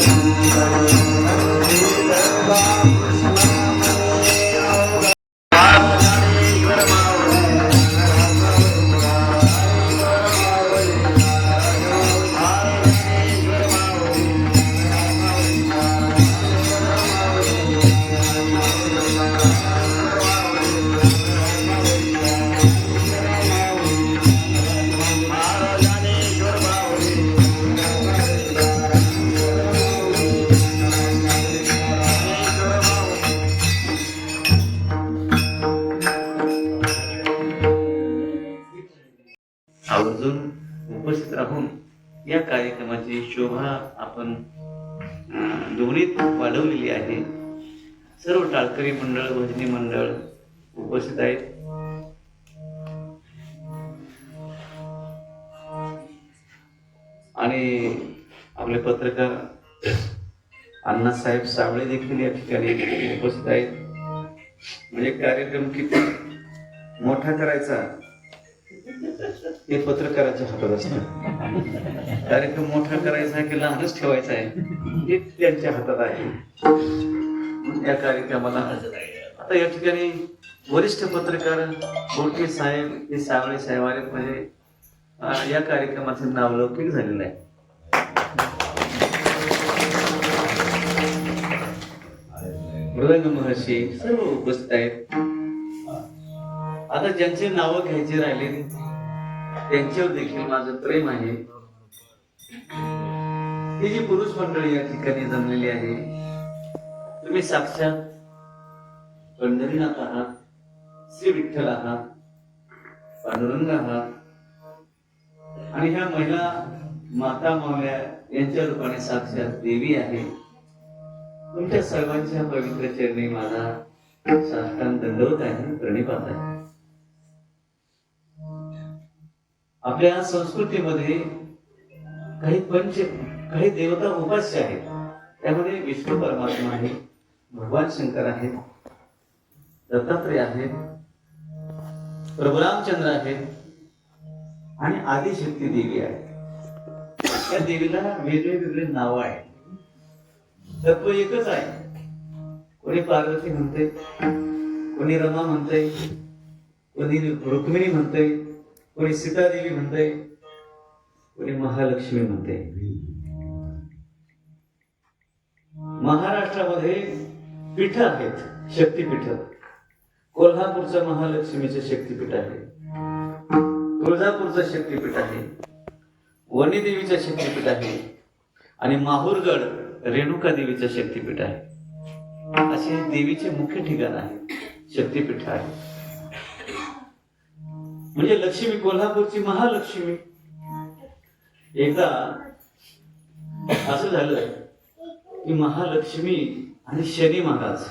情。या कार्यक्रमाची शोभा आपण दोन्ही वाढवलेली आहे. सर्व टाळकरी मंडळ भजनी मंडळ उपस्थित आहेत. आणि आपले पत्रकार अण्णासाहेब सावळे देखील या ठिकाणी उपस्थित आहेत. म्हणजे कार्यक्रम किती मोठा करायचा हे पत्रकाराच्या हातात असत. कार्यक्रम मोठा करायचा आहे की लहानच ठेवायचा आहे? हे त्यांच्या हातात आहे. या कार्यक्रमाला आता या ठिकाणी वरिष्ठ पत्रकार बोलके साहेब हे सावळे साहेब आले म्हणजे या कार्यक्रमाचं नावलौकिक झालेलं आहे. मृदंग महर्षी सर्व उपस्थित आहेत. आता ज्यांची नावं घ्यायची राहिली त्यांच्यावर देखील माझं प्रेम आहे. ही जी पुरुष मंडळी या ठिकाणी जमलेली आहे तुम्ही साक्षात पंढरीनाथ आहात श्री विठ्ठल आहात पांडुरंग आहात आणि ह्या महिला माता मावल्या यांच्या रूपाने साक्षात देवी आहे. तुमच्या सर्वांच्या पवित्र चरणी माझा साष्टांग दंडवत आहे प्रणिपात आहे. आपल्या संस्कृतीमध्ये काही पंच काही देवता उपास्य आहेत. त्यामध्ये विष्णू परमात्मा आहे भगवान शंकर आहेत दत्तात्रय आहेत प्रभुरामचंद्र आहेत आणि आदिशक्ती देवी आहे त्या देवीला वेगळे वेगळे आहेत. तत्व एकच आहे. कोणी पार्वती म्हणते कोणी रमा म्हणते कोणी रुक्मिणी म्हणते कोणी सीतादेवी म्हणते कोणी महालक्ष्मी म्हणते महाराष्ट्रामध्ये पीठ आहेत शक्तीपीठ. कोल्हापूरचं महालक्ष्मीचं शक्तीपीठ आहे. तुळजापूरचं शक्तीपीठ आहे. वणीदेवीचं शक्तीपीठ आहे. आणि माहूरगड रेणुका देवीचं शक्तीपीठ आहे. असे देवीचे मुख्य ठिकाण आहे शक्तीपीठ आहे. म्हणजे लक्ष्मी कोल्हापूरची महालक्ष्मी. एकदा असं झालं की महालक्ष्मी आणि शनी महाराज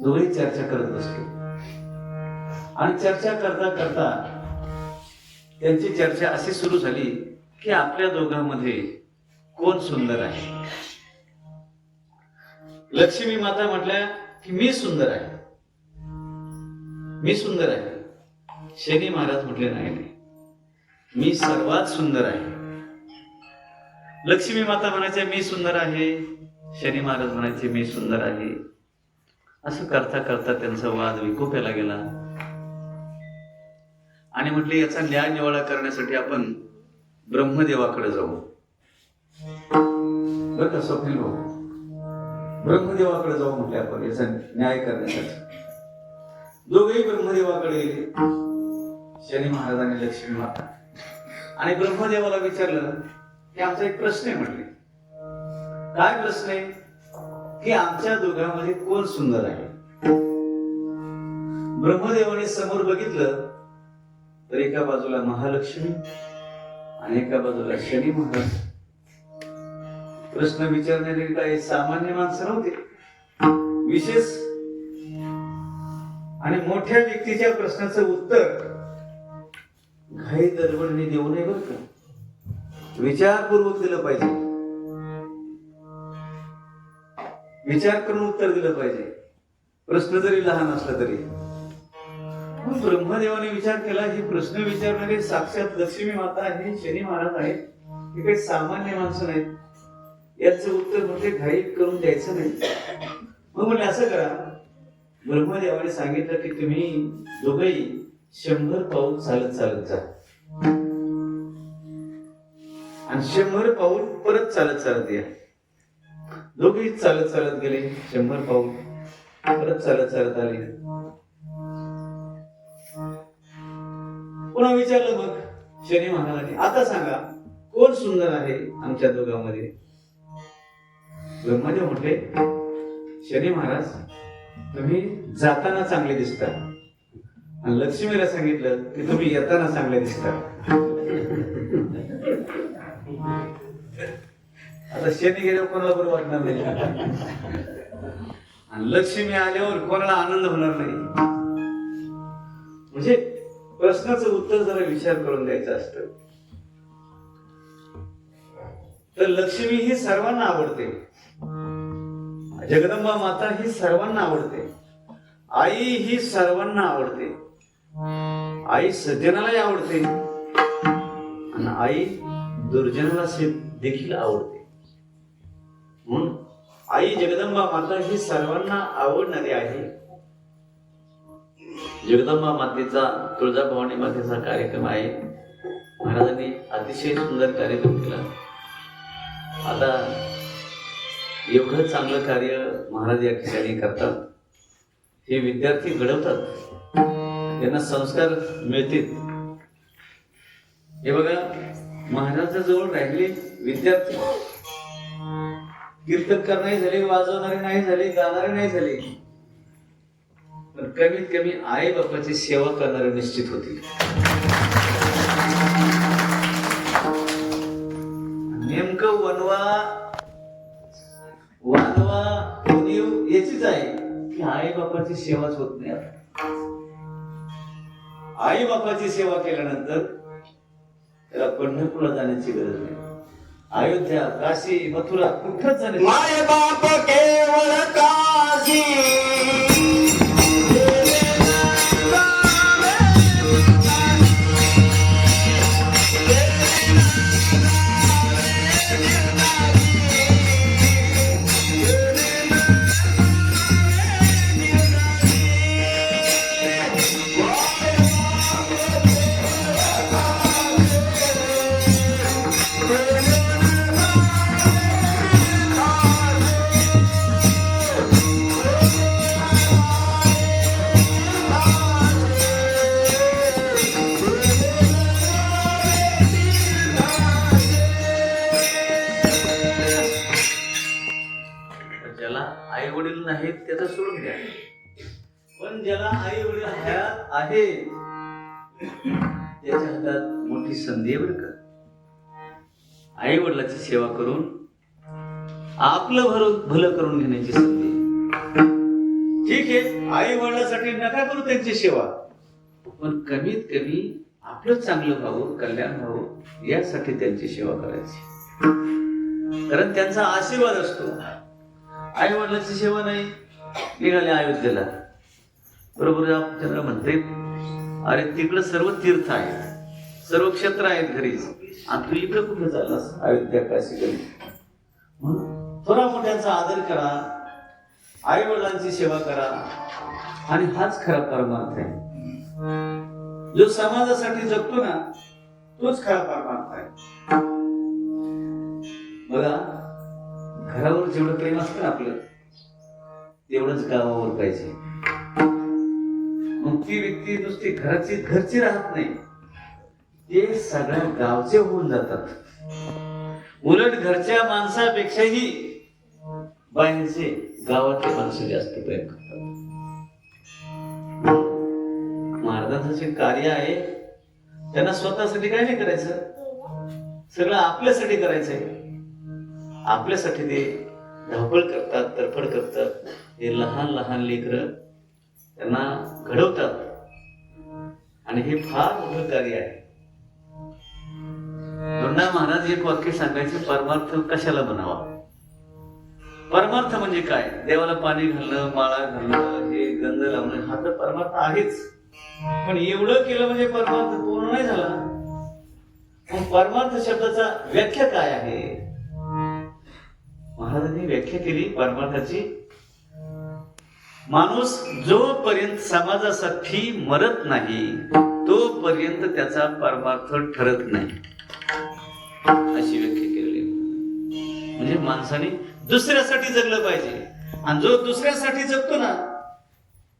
दोघे चर्चा करत बसले. आणि चर्चा करता करता त्यांची चर्चा अशी सुरू झाली की आपल्या दोघांमध्ये कोण सुंदर आहे? लक्ष्मी माता म्हटल्या की मी सुंदर आहे. मी सुंदर आहे. शनी महाराज म्हटले नाही नाही. मी सर्वात सुंदर आहे. लक्ष्मी माता म्हणायचे मी सुंदर आहे. शनी महाराज म्हणायचे मी सुंदर आहे. असं करता करता त्यांचा वाद विकोप्याला गेला. आणि म्हटले याचा न्याय निवाडा करण्यासाठी आपण ब्रह्मदेवाकडे जाऊ. बर का स्वप्नील भाऊ? ब्रह्मदेवाकडे जाऊ म्हटले आपण याचा न्याय करण्यासाठी. दोघेही ब्रह्मदेवाकडे गेले. शनी महाराज आणि लक्ष्मी माता. आणि ब्रह्मदेवाला विचारलं की आमचा एक प्रश्न आहे म्हटले. काय प्रश्न आहे? की आमच्या दोघांमध्ये कोण सुंदर आहे? ब्रह्मदेवाने समोर बघितलं तर एका बाजूला महालक्ष्मी आणि एका बाजूला शनी महाराज. प्रश्न विचारणारे काही सामान्य माणसं नव्हते. विशेष आणि मोठ्या व्यक्तीच्या प्रश्नाचं उत्तर घाई दरबडणी देऊ नये बरं का. विचारपूर्वक दिलं पाहिजे. विचार करून उत्तर दिलं पाहिजे. प्रश्न जरी लहान असला तरी. ब्रह्मदेवाने विचार केला ही प्रश्न विचारणारे साक्षात लक्ष्मी माता आहे शनी महाराज आहेत. हे काही सामान्य माणसं नाहीत. याचं उत्तर म्हणजे घाई करून द्यायचं नाही. मग म्हणलं असं करा. ब्रह्मदेवाने सांगितलं की तुम्ही दोघही शंभर पाऊल चालत चालत जा. आणि शंभर पाऊल परत चालत चालत या. दोघेही चालत चालत गेले शंभर पाऊल परत चालत चालत आले. पुन्हा विचारलं मग शनी महाराजांनी आता सांगा कोण सुंदर आहे आमच्या दोघांमध्ये? ब्रह्मदेव म्हटले शनी महाराज तुम्ही जाताना चांगले दिसता. आणि लक्ष्मीला सांगितलं की तुम्ही येताना चांगले दिसता. आता शेती गेल्यावर कोणाला बरं वाटणार नाही? आणि लक्ष्मी आल्यावर कोणाला आनंद होणार नाही? म्हणजे प्रश्नाचं उत्तर जरा विचार करून द्यायचं असतं. तर लक्ष्मी ही सर्वांना आवडते. जगदंबा माता ही सर्वांना आवडते. आई ही सर्वांना आवडते. आई सज्जनालाही आवडते. आणि आई दुर्जनाला देखील आवडते. म्हणून आई जगदंबा माता ही सर्वांना आवडणारी आहे. जगदंबा मातेचा तुळजाभवानी मातेचा कार्यक्रम आहे. महाराजांनी अतिशय सुंदर कार्यक्रम केला. आता एवढं चांगलं कार्य महाराज या ठिकाणी करतात. हे विद्यार्थी घडवतात. त्यांना संस्कार मिळतील. हे बघा महाराजाजवळ राहिले विद्यार्थी. कीर्तनकार नाही झाले वाजवणारे नाही झाले गाणारे नाही झाले. पण कमीत कमी आई बापाची सेवा करणारे निश्चित होतील. नेमकं वनवा वानवा उणीव याचीच आहे की आई बापाची सेवाच होत नाही आता. आई बापाची सेवा केल्यानंतर त्याला पंढरपूरला जाण्याची गरज नाही. अयोध्या काशी मथुरा कुठंच जाण्याची माय बाप केवळ काशी. आहे. त्याच्या हातात मोठी संधी आहे बरं का. आई वडिलाची सेवा करून आपलं भर भलं करून घेण्याची संधी ठीक आहे आई वडिलासाठी नका करू त्यांची सेवा. पण कमीत कमी आपलं चांगलं व्हावं कल्याण व्हावं यासाठी त्यांची सेवा करायची. कारण त्यांचा आशीर्वाद असतो. आई वडिलांची सेवा नाही निघाले अयोध्येला. बरोबर रामचंद्र म्हणते? अरे तिकडं सर्व तीर्थ आहेत. सर्व क्षेत्र आहेत घरीच आणि तू इकडं कुठं चाललास? अयोध्या काशी घरी म्हणून थोडा मोठ्यांचा आदर करा. आई वडिलांची सेवा करा. आणि हाच खरा परमार्थ आहे. जो समाजासाठी जगतो ना तोच खरा परमार्थ आहे. बघा घरावर जेवढं प्रेम असतं ना आपलं तेवढंच गावावर पाहिजे मग ती व्यक्ती नुसती घराची घरची राहत नाही. ते सगळ्या गावचे होऊन जातात. उलट घरच्या माणसापेक्षाही बाहेरचे गावातले माणसं जास्त प्रेम करतात. महाराजांचं जे कार्य आहे. त्यांना स्वतःसाठी काय नाही करायचं? सगळं आपल्यासाठी करायचंय. आपल्यासाठी ते धावपळ करतात तडफड करतात. हे लहान लहान लेकर त्यांना घडवतात. आणि हे फार मोठं कार्य आहे. दोंडा महाराज एक वाक्य सांगायचे परमार्थ कशाला बनावा? परमार्थ म्हणजे काय? देवाला पाणी घालणं माळा घालणं हे गंध लावणं हा तर परमार्थ आहेच. पण एवढं केलं म्हणजे परमार्थ पूर्ण नाही झाला. मग परमार्थ शब्दाचा व्याख्या काय आहे? महाराजांनी व्याख्या केली परमार्थाची माणूस जोपर्यंत समाजासाठी मरत नाही तोपर्यंत त्याचा परमार्थ ठरत नाही. अशी व्याख्या केलेली म्हणजे माणसाने दुसऱ्यासाठी जगलं पाहिजे. आणि जो दुसऱ्यासाठी जगतो ना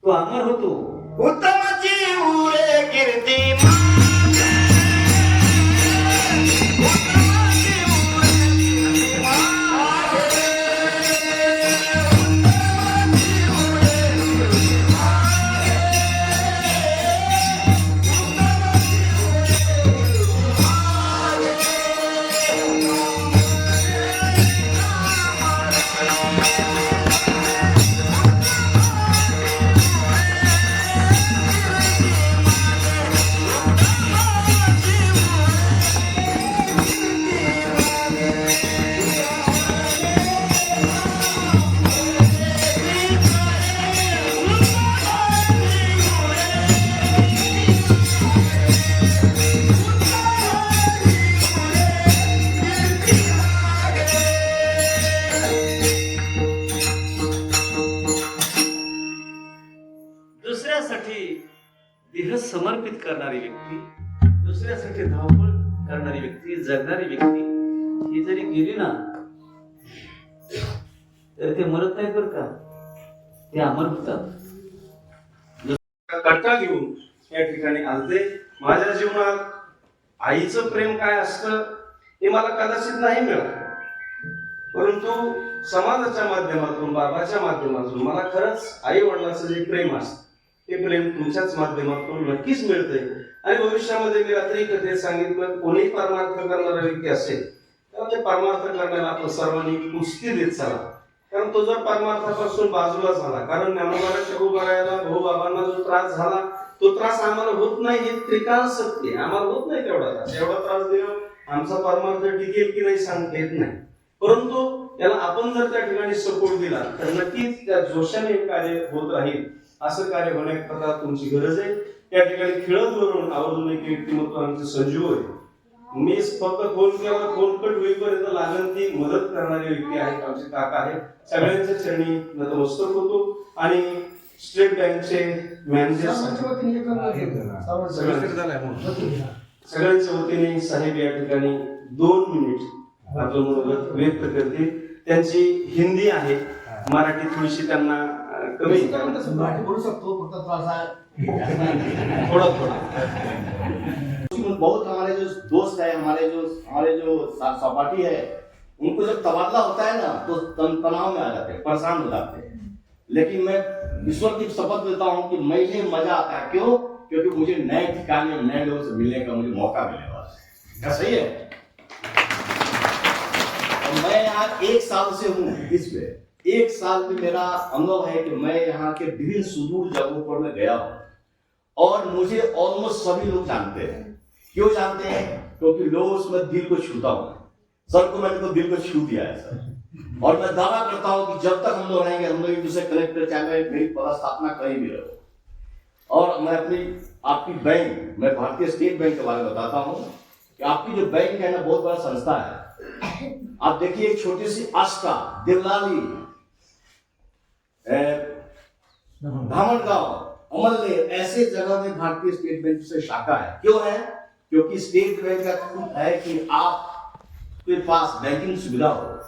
तो अमर होतो. उत्तमाची देह समर्पित करणारी व्यक्ती दुसऱ्यासाठी धावपळ करणारी व्यक्ती जगणारी व्यक्ती ही जरी गेली ना तर ते मरत नाही बरं का? ते अमर होतात. कट्टा घेऊन या ठिकाणी आलते. माझ्या जीवनात आईचं प्रेम काय असतं हे मला कदाचित नाही मिळालं परंतु समाजाच्या माध्यमातून बाबाच्या माध्यमातून मला खरंच आई वडिलाचं जे प्रेम असतं ते प्रेम तुमच्याच माध्यमातून नक्कीच मिळते आणि भविष्यामध्ये मी रात्री कथेत सांगितलं कोणीही परमार्थ करणारा व्यक्ती असेल तर ते परमार्थ करण्याला आपण सर्वांनी कुस्ती देत चाला. कारण तो जर परमार्थापासून बाजूला झाला कारण ज्ञानोबाला प्रभू करायला भाऊ बाबांना जो त्रास झाला तो त्रास आम्हाला होत नाही हे त्रिकाल सत्य आम्हाला होत नाही तेवढा त्रास. एवढा त्रास देणं आमचा परमार्थ टिकेल की नाही सांगता येत नाही. परंतु याला आपण जर त्या ठिकाणी सपोर्ट दिला तर नक्कीच त्या जोशाने कार्य होत राहील. असं कार्य होण्याकरता तुमची गरज आहे. त्या ठिकाणी खेळत वरून आवर्जून एक व्यक्तिमत्व आमचे संजीव आहे. मी फक्त फोन केला फोन कट होईपर्यंत लागेल ती मदत करणारी व्यक्ती आहेत आमचे काका आहेत. सगळ्यांच्या चरणी नतमस्तक होतो आणि स्टेट बँकचे मॅनेजर सगळ्यांच्या वतीने साहेब या ठिकाणी दोन मिनिट आपलं मनोगत व्यक्त करतील. त्यांची हिंदी आहे. मराठी थोडीशी त्यांना कमी बोलू शकतो फक्त थोडासा थोडा थोडा बहुत हमारे जो दोस्त है हमारे जो हमारे जो सा- सहपाठी है उनको जब तबादला होता है ना तो तनाव में आ जाते हैं परेशान हो जाते हैं। लेकिन मैं ईश्वर की शपथ देता हूँ कि मुझे मज़ा आता है। क्यों? क्योंकि मुझे नए ठिकाने और नए लोगों से मिलने का मुझे मौका मिलने वाला है। क्या सही है? और मैं यहाँ एक साल से हूँ इसमें एक साल में मेरा अनुभव है कि मैं यहाँ के विभिन्न सुदूर जगहों पर मैं गया हूँ। और मुझे ऑलमोस्ट सभी लोग जानते हैं। क्यों जानते हैं? क्योंकि लोग उसमें दिल को छूता हूँ। सर को मैंने तो दिल को छू दिया है, सर। और मैं दावा करता हूँ कि जब तक हम लोग रहेंगे, हम लोग एक दूसरे कलेक्टर चाहे मेरी पदस्थापना कहीं भी रहो। और मैं अपनी, आपकी बैंक, मैं भारतीय स्टेट बैंक के बारे में बताता हूँ कि आपकी जो बैंक है ना, बहुत बड़ा संस्था है। आप देखिए, एक छोटी सी आस्था देवलाली धामन गाँव अमलने ऐसे जगह में भारतीय स्टेट बैंक से शाखा है। क्यों है? क्योंकि स्टेट बैंक का है कि आपके पास बैंकिंग सुविधा हो।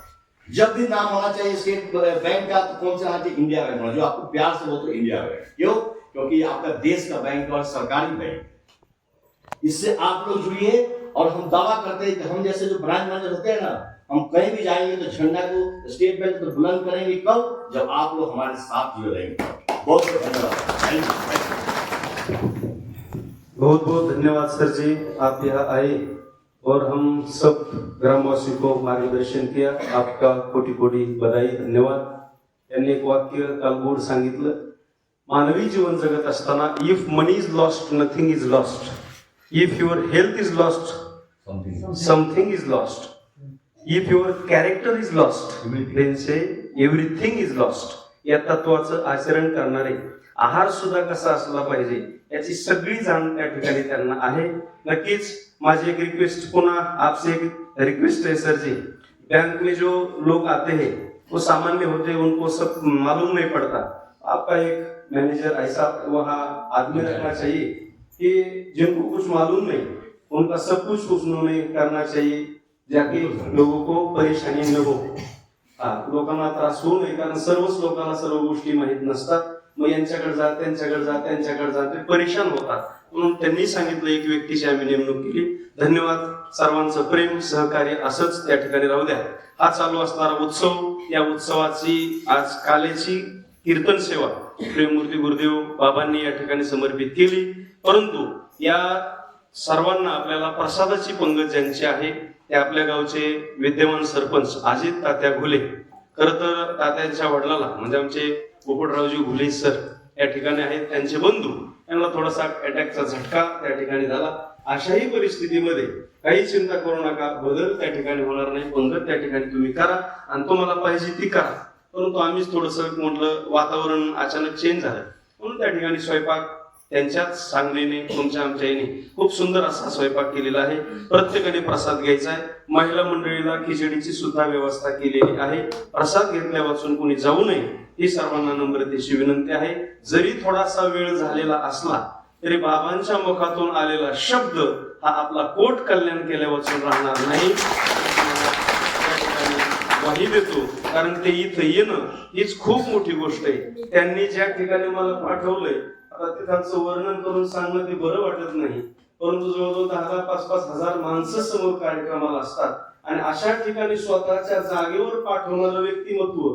जब भी नाम होना चाहिए स्टेट बैंक का तो कौन सा होना चाहिए? इंडिया बैंक जो आपको प्यार से बोलते इंडिया बैंक क्यों? क्योंकि आपका देश का बैंक और सरकारी बैंक इससे आप लोग जुड़िए और हम दावा करते हैं कि हम जैसे जो ब्रांच मैनेजर होते हैं ना हम कहीं भी जाएँगे तो झंडा को स्टेट बैंक तो बुलंद करेंगे। कब? जब आप लोग हमारे साथ जुड़े रहेंगे बहुत बहुत धन्यवाद। बहुत बहुत धन्यवाद सर जी। आप यहाँ आए और हम सब ग्रामवासी को मार्गदर्शन किया। आपका कोटी कोटी बधाई धन्यवाद। त्यांनी एक वाक्य काल गोड सांगितलं। मानवी जीवन जगत असताना if money is lost nothing is lost if your health is lost something is lost if your character is lost then say everything is lost या तत्वाचं आचरण करणारे आहार सुद्धा कसा असला पाहिजे याची सगळी जाण त्या ठिकाणी त्यांना आहे. नक्कीच माझी एक रिक्वेस्ट पुन्हा आपसे एक रिक्वेस्ट आहे सर जी बैंक में जो लोग आते हैं वो सामान्य होते हैं उनको सब मालूम नहीं पड़ता। आपका एक मैनेजर ऐसा वहाँ आदमी रखना चाहिए कि जिनको कुछ मालूम नहीं उनका सब कुछ उन्होंने करना चाहिए। जाके लोगों को परेशानी न हो लोकांना त्रास होऊ नये कारण सर्वच लोकांना सर्व गोष्टी माहीत नसतात. मग यांच्याकडे जा त्यांच्याकडे जा त्यांच्याकडे जा ते परेशान होतात. म्हणून त्यांनी सांगितलं एक व्यक्तीची आम्ही नेमणूक केली. धन्यवाद सर्वांचं प्रेम सहकार्य असंच त्या ठिकाणी राहू द्या. हा चालू असणारा उत्सव या उत्सवाची आज कालेची कीर्तन सेवा प्रेममूर्ती गुरुदेव बाबांनी या ठिकाणी समर्पित केली. परंतु या सर्वांना आपल्याला प्रसादाची पंगत ज्यांची आहे ते आपल्या गावचे विद्यमान सरपंच अजित तात्या घुले. खर तर तात्यांच्या वडिलाला म्हणजे आमचे पोपटरावजी घुले सर या ठिकाणी आहेत त्यांचे बंधू. यांना थोडासा अटॅकचा झटका त्या ठिकाणी झाला. अशाही परिस्थितीमध्ये काही चिंता करू नका. बदल त्या ठिकाणी होणार नाही. पंगत त्या ठिकाणी तुम्ही करा आणि तुम्हाला पाहिजे ती करा. परंतु आम्हीच थोडस म्हटलं वातावरण अचानक चेंज झालं. म्हणून त्या ठिकाणी स्वयंपाक त्यांच्याच सांगलीने तुमच्या आमच्या आईने खूप सुंदर असा स्वयंपाक केलेला आहे. प्रत्येकाने प्रसाद घ्यायचा आहे. महिला मंडळीला खिचडीची सुद्धा व्यवस्था केलेली आहे. प्रसाद घेतल्या वाचून कोणी जाऊ नये ही सर्वांना नम्रतेची विनंती आहे. जरी थोडासा वेळ झालेला असला तरी बाबांच्या मुखातून आलेला शब्द हा आपला कोट कल्याण केल्या वाचून राहणार नाही. त्या ठिकाणी ग्वाही देतो कारण ते इथं येणं हीच खूप मोठी गोष्ट आहे. त्यांनी ज्या ठिकाणी मला पाठवलंय आता तिथांचं वर्णन करून सांगणं ते बरं वाटत नाही. परंतु जवळजवळ दहा दहा पाच पाच हजार माणसं समोर कार्यक्रमाला असतात. आणि अशा ठिकाणी स्वतःच्या जागेवर पाठवणारं व्यक्तिमत्व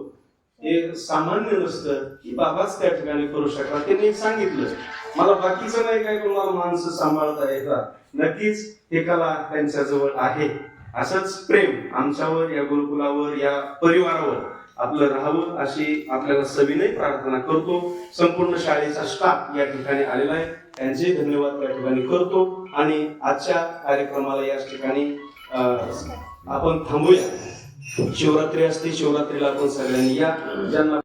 हे सामान्य नसतं की बाबाच त्या ठिकाणी करू शकतात त्यांनी सांगितलं मला बाकीचं नाही काय कोणाला माणसं सांभाळता येतात. नक्कीच हे कला त्यांच्या जवळ आहे. असंच प्रेम आमच्यावर या गुरुकुलावर या परिवारावर. आपलं राहावं अशी आपल्याला सविनय प्रार्थना करतो. संपूर्ण शाळेचा स्टाफ या ठिकाणी आलेला आहे. त्यांचे धन्यवाद त्या ठिकाणी करतो. आणि आजच्या कार्यक्रमाला याच ठिकाणी अं, आपण थांबूया. शिवरात्री असते शिवरात्रीला आपण सगळ्यांनी या. ज्यांना